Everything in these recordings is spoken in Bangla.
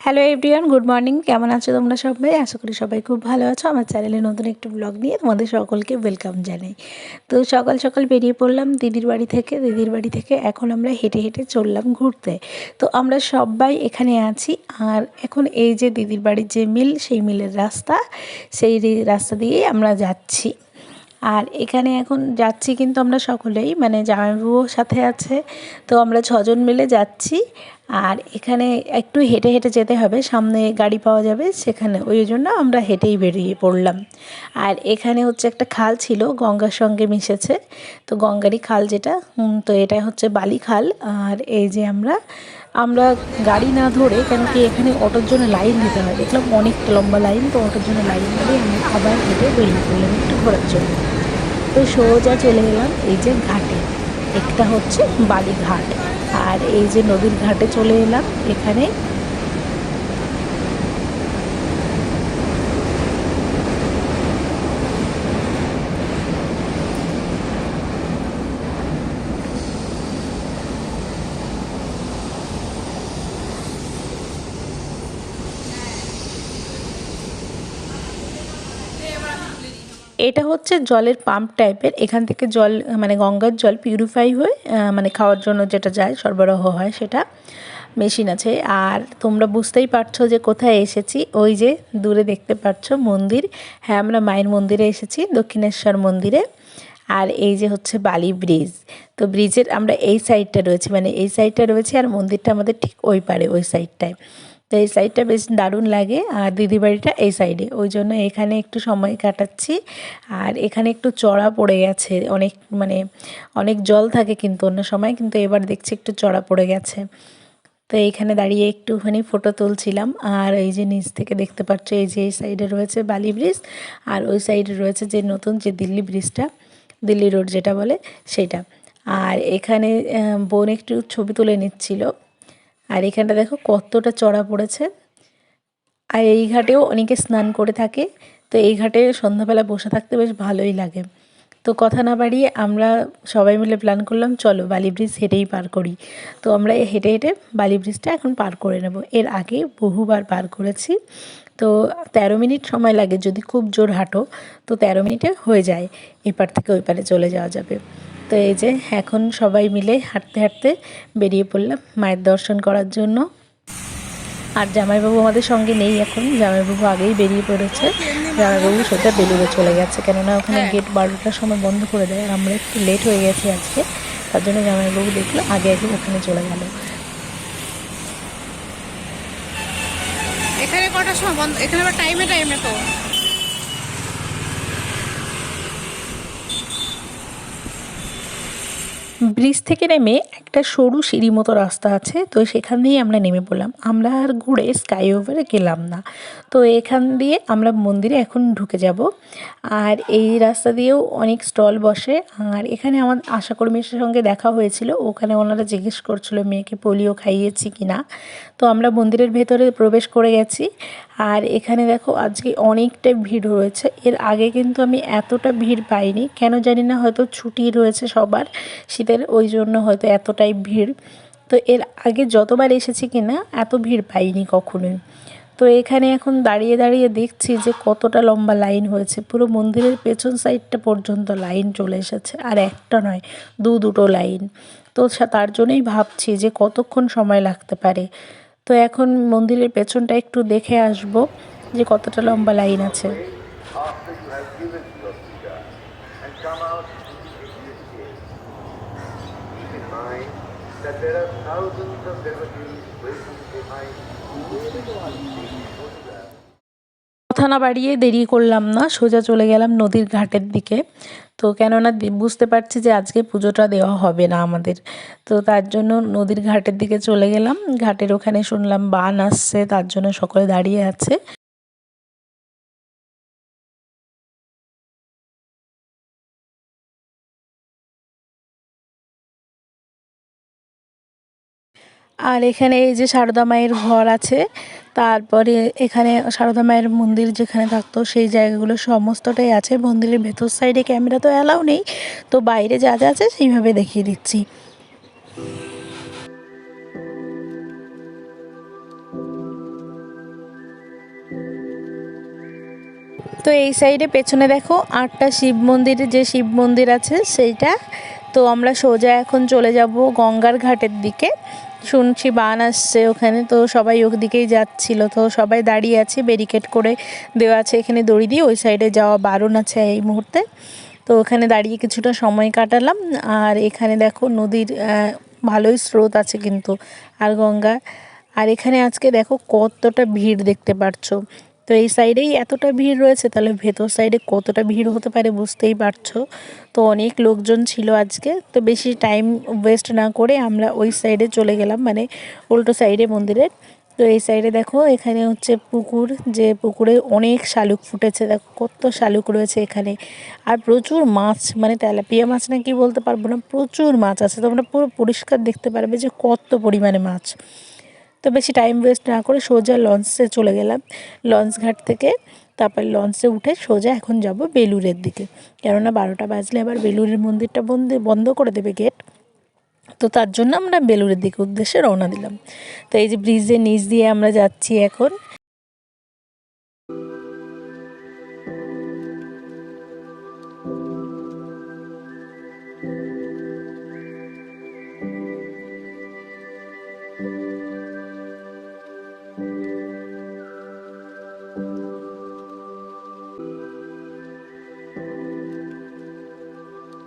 হ্যালো এভরিওয়ান গুড মর্নিং কেমন আছো তোমরা সবাই? আশা করি সবাই খুব ভালো আছো। আমার চ্যানেলে নতুন একটি ব্লগ নিয়ে তোমাদের সকলকে ওয়েলকাম জানাই। তো সকাল সকাল বেরিয়ে পড়লাম দিদির বাড়ি থেকে। দিদির বাড়ি থেকে এখন আমরা হেঁটে হেঁটে চললাম ঘুরতে। তো আমরা সবাই এখানে আছি আর এখন এই যে দিদির বাড়ির যে মিল, সেই মিলের রাস্তা, সেই রাস্তা দিয়েই আমরা যাচ্ছি। আর এখানে এখন যাচ্ছি কিন্তু আমরা সকলেই মানে জামাইবাবুও সাথে আছে। তো আমরা ছজন মিলে যাচ্ছি। আর এখানে একটু হেঁটে হেঁটে যেতে হবে, সামনে গাড়ি পাওয়া যাবে, সেখানে ওই জন্য আমরা হেঁটেই বেরিয়ে পড়লাম। আর এখানে হচ্ছে একটা খাল ছিল, গঙ্গার সঙ্গে মিশেছে। তো গঙ্গারই খাল যেটা তো এটা হচ্ছে বালি খাল। আর এই যে আমরা আমরা গাড়ি না ধরে, কেন কি এখানে অটোর জন্য লাইন দিতে হয়। দেখলাম অনেকটা লম্বা লাইন, তো অটোর জন্য লাইন ধরে আমি আবার হেঁটে বেরিয়ে পড়লাম একটু ঘোরার জন্য। তো সোজা চলে গেলাম এই যে ঘাটে, একটা হচ্ছে বালিঘাট আর এই যে নদীর ঘাটে চলে এলাম এখানে এটা হচ্ছে জলের পাম্প টাইপের। এখান থেকে জল মানে গঙ্গার জল পিউরিফাই হয়ে মানে খাওয়ার জন্য যেটা যায়, সরবরাহ হয় সেটা মেশিন আছে। আর তোমরা বুঝতেই পারছ যে কোথায় এসেছি। ওই যে দূরে দেখতে পাচ্ছ মন্দির। হ্যাঁ আমরা মায়ের মন্দিরে এসেছি, দক্ষিণেশ্বর মন্দিরে। আর এই যে হচ্ছে বালি ব্রিজ তো ব্রিজের আমরা এই সাইডটা রয়েছে মানে এই সাইডটা রয়েছে আর মন্দিরটা আমাদের ঠিক ওই পারে, ওই সাইডটায় এই সাইডটা বেশ দারুণ লাগে আর দিদি বাড়িটা এই সাইডে ওই জন্য এখানে একটু সময় কাটাচ্ছি। আর এখানে একটু চড়া পড়ে গেছে। অনেক মানে অনেক জল থাকে কিন্তু অন্য সময়, কিন্তু এবার দেখছি একটু চড়া পড়ে গেছে। তো এইখানে দাঁড়িয়ে একটুখানি ফটো তুলছিলাম। আর এই যে নিচ থেকে দেখতে পাচ্ছ, এই যে এই সাইডে রয়েছে বালি ব্রিজ আর ওই সাইডে রয়েছে যে নতুন যে দিল্লি ব্রিজটা দিল্লি রোড যেটা বলে, সেটা। আর এখানে বোন একটু ছবি তুলে নিচ্ছিল। আর এখানটা দেখো কতটা চড়া পড়েছে। আর এই ঘাটেও অনেকে স্নান করে থাকে, তো এই ঘাটে সন্ধ্যাবেলা বসে থাকতে বেশ ভালোই লাগে। তো কথা না বাড়িয়ে আমরা সবাই মিলে প্ল্যান করলাম, চলো বালি ব্রিজ হেঁটেই পার করি। তো আমরা হেঁটে হেঁটে বালি ব্রিজটা এখন পার করে নেব। এর আগে বহুবার পার করেছি। তো তেরো মিনিট সময় লাগে, যদি খুব জোর হাঁটো, তো তেরো মিনিটে হয়ে যায়। এপার থেকে ওই পারে চলে যাওয়া যাবে। তো এই যে এখন সবাই মিলে হাঁটতে হাঁটতে বেরিয়ে পড়লাম মায়ের দর্শন করার জন্য। আর জামাইবাবু আমাদের সঙ্গে নেই এখন। জামাইবাবু আগেই বেরিয়ে পড়েছে। জামাইবাবু সেটা বেলুড়ে চলে গেছে কেননা ওখানে গেট বারোটার সময় বন্ধ করে দেয়। আর আমরা একটু লেট হয়ে গেছি আজকে। তার জন্য জামাইবাবু দেখল আগে আগে ওখানে চলে গেল। এখানে কটার সময় বন্ধ? এখানে টাইমে টাইমে তো। ব্রিজ থেকে নেমে একটা সরু সিঁড়ি মতো রাস্তা আছে, তো সেখান দিয়েই আমরা নেমে পড়লাম। আমরা আর ঘুরে স্কাই ওভারে গেলাম না। তো এখান দিয়ে আমরা মন্দিরে এখন ঢুকে যাব। আর এই রাস্তা দিয়েও অনেক স্টল বসে। আর এখানে আমার আশাকর্মীর সঙ্গে দেখা হয়েছিল। ওখানে ওনারা জিজ্ঞেস করছিল, মেয়েকে পোলিও খাইয়েছি কি না তো আমরা মন্দিরের ভেতরে প্রবেশ করে গেছি। আর এখানে দেখো আজকে অনেকটা ভিড় রয়েছে। এর আগে কিন্তু আমি এতটা ভিড় পাইনি। কেন জানি না, হয়তো ছুটি রয়েছে সবার শীতের, ওই জন্য হয়তো এতটাই ভিড়। তো এর আগে যতবার এসেছি কি না এত ভিড় পাইনি কখনোই। তো এখানে এখন দাঁড়িয়ে দাঁড়িয়ে দেখছি যে কতটা লম্বা লাইন হয়েছে। পুরো মন্দিরের পেছন সাইডটা পর্যন্ত লাইন চলে এসেছে। আর একটা নয়, দু দুটো লাইন। তো তার জন্যই ভাবছি যে কতক্ষণ সময় লাগতে পারে। তো এখন মন্দিরের পেছনটা একটু দেখে আসব যে কতটা লম্বা লাইন আছে there are thousands of devotees waiting behind. কথা না বাড়িয়ে দেরি করলাম না, সোজা চলে গেলাম নদীর ঘাটের দিকে। তো কেননা বুঝতে পারছি যে আজকে পুজোটা দেওয়া হবে না আমাদের। তো তার জন্য নদীর ঘাটের দিকে চলে গেলাম। ঘাটের ওখানে শুনলাম বান আসছে, তার জন্য সকলে দাঁড়িয়ে আছে। আর এখানে এই যে সারদা মায়ের ঘর আছে, তারপরে এখানে সারদা মায়ের মন্দির যেখানে থাকতো, সেই জায়গাগুলো সমস্তটাই আছে। মন্দিরের ভেতর সাইডে ক্যামেরা তো অ্যালাউ নেই, তো বাইরে যা যা আছে সেইভাবে দেখিয়ে দিচ্ছি। তো এই সাইডে পেছনে দেখো, আটটা শিব মন্দিরে, যে শিব মন্দির আছে সেইটা। তো আমরা সোজা এখন চলে যাব গঙ্গার ঘাটের দিকে। শুনছি বান আসছে ওখানে, তো সবাই ওদিকেই যাচ্ছিল, তো সবাই দাঁড়িয়ে আছে ব্যারিকেড করে দেওয়া আছে এখানে দড়ি দিয়ে, ওই সাইডে যাওয়া বারণ আছে এই মুহূর্তে। তো ওখানে দাঁড়িয়ে কিছুটা সময় কাটালাম, আর এখানে দেখো নদীর ভালোই স্রোত আছে কিন্তু, আর গঙ্গা। আর এখানে আজকে দেখো কতটা ভিড় দেখতে পারছ। তো এই সাইডেই এতটা ভিড় রয়েছে, তাহলে ভেতর সাইডে কতটা ভিড় হতে পারে বুঝতেই পারছ। তো অনেক লোকজন ছিল আজকে, তো বেশি টাইম ওয়েস্ট না করে আমরা ওই সাইডে চলে গেলাম মানে উল্টো সাইডে মন্দিরের। তো এই সাইডে দেখো, এখানে হচ্ছে পুকুর, যে পুকুরে অনেক শালুক ফুটেছে, দেখো কত শালুক রয়েছে এখানে। আর প্রচুর মাছ মানে তেলাপিয়া মাছ না কি বলতে পারব না, প্রচুর মাছ আছে, তোমরা পুরো পরিষ্কার দেখতে পারবে যে কত পরিমাণে মাছ। তো বেশি টাইম ওয়েস্ট না করে সোজা লঞ্চে চলে গেলাম। লঞ্চ ঘাট থেকে তারপর লঞ্চে উঠে সোজা এখন যাব বেলুরের দিকে। কেননা বারোটা বাজলে আবার বেলুরের মন্দিরটা বন্ধ বন্ধ করে দেবে গেট তো তার জন্য আমরা বেলুরের দিকে উদ্দেশ্যে রওনা দিলাম। তো এই যে ব্রিজের নিচ দিয়ে আমরা যাচ্ছি এখন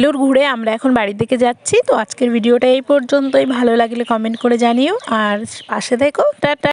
বেলুর ঘুরে আমরা এখন বাড়ির দিকে যাচ্ছি। তো আজকের ভিডিওটা এই পর্যন্তই। ভালো লাগলে কমেন্ট করে জানিও। আর পাশে দেখো টাটা।